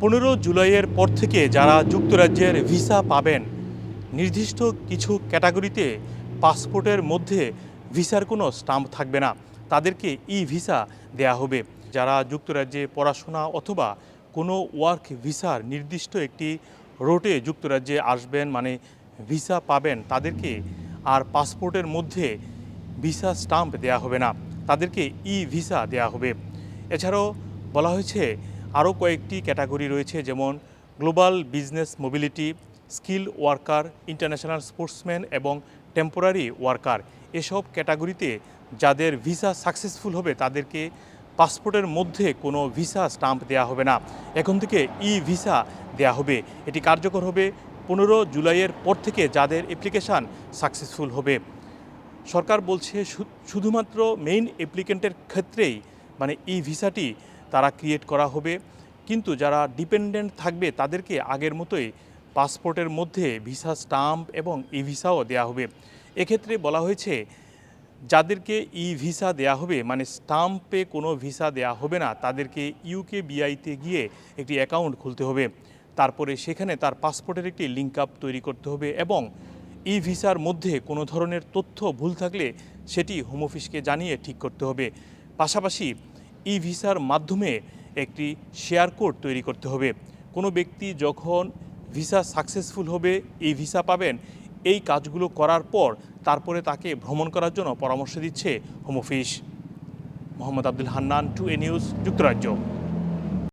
পনেরো জুলাইয়ের পর থেকে যারা যুক্তরাজ্যের ভিসা পাবেন, নির্দিষ্ট কিছু ক্যাটাগরিতে পাসপোর্টের মধ্যে ভিসার কোনো স্টাম্প থাকবে না। তাদেরকে ই ভিসা দেয়া হবে। যারা যুক্তরাজ্যে পড়াশোনা অথবা কোনো ওয়ার্ক ভিসার নির্দিষ্ট একটি রোটে যুক্তরাজ্যে আসবেন মানে ভিসা পাবেন, তাদেরকে আর পাসপোর্টের মধ্যে ভিসা স্টাম্প দেয়া হবে না। তাদেরকে ই ভিসা দেয়া হবে। এছাড়াও বলা হয়েছে আরও কয়েকটি ক্যাটাগরি রয়েছে, যেমন global business mobility, skill worker, international sportsman এবং টেম্পোরারি ওয়ার্কার। এসব ক্যাটাগরিতে যাদের ভিসা সাকসেসফুল হবে, তাদেরকে পাসপোর্টের মধ্যে কোনো ভিসা স্টাম্প দেওয়া হবে না। এখন থেকে ই ভিসা দেওয়া হবে। এটি কার্যকর হবে পনেরো জুলাইয়ের পর থেকে যাদের অ্যাপ্লিকেশান সাকসেসফুল হবে। সরকার বলছে শুধুমাত্র মেইন অ্যাপ্লিকেন্টের ক্ষেত্রেই মানে ই ভিসাটি তারা ক্রিয়েট করা হবে। কিন্তু যারা ডিপেন্ডেন্ট থাকবে, তাদেরকে আগের মতোই পাসপোর্টের মধ্যে ভিসা স্টাম্প এবং ই ভিসাও দেওয়া হবে। এক্ষেত্রে বলা হয়েছে, যাদেরকে ই ভিসা দেয়া হবে মানে স্টাম্পে কোনো ভিসা দেয়া হবে না, তাদেরকে ইউকে বিআইতে গিয়ে একটি অ্যাকাউন্ট খুলতে হবে। তারপরে সেখানে তার পাসপোর্টের একটি লিঙ্ক আপ তৈরি করতে হবে এবং ই ভিসার মধ্যে কোনো ধরনের তথ্য ভুল থাকলে সেটি হোম অফিসকে জানিয়ে ঠিক করতে হবে। পাশাপাশি ই ভিসার মাধ্যমে একটি শেয়ার কোড তৈরি করতে হবে। কোনো ব্যক্তি যখন ভিসা সাকসেসফুল হবে ই ভিসা পাবেন। এই কাজগুলো করার পর তারপরে তাকে ভ্রমণ করার জন্য পরামর্শ দিচ্ছে home office. Mohammad Abdul Hannan, two A news, যুক্তরাজ্য।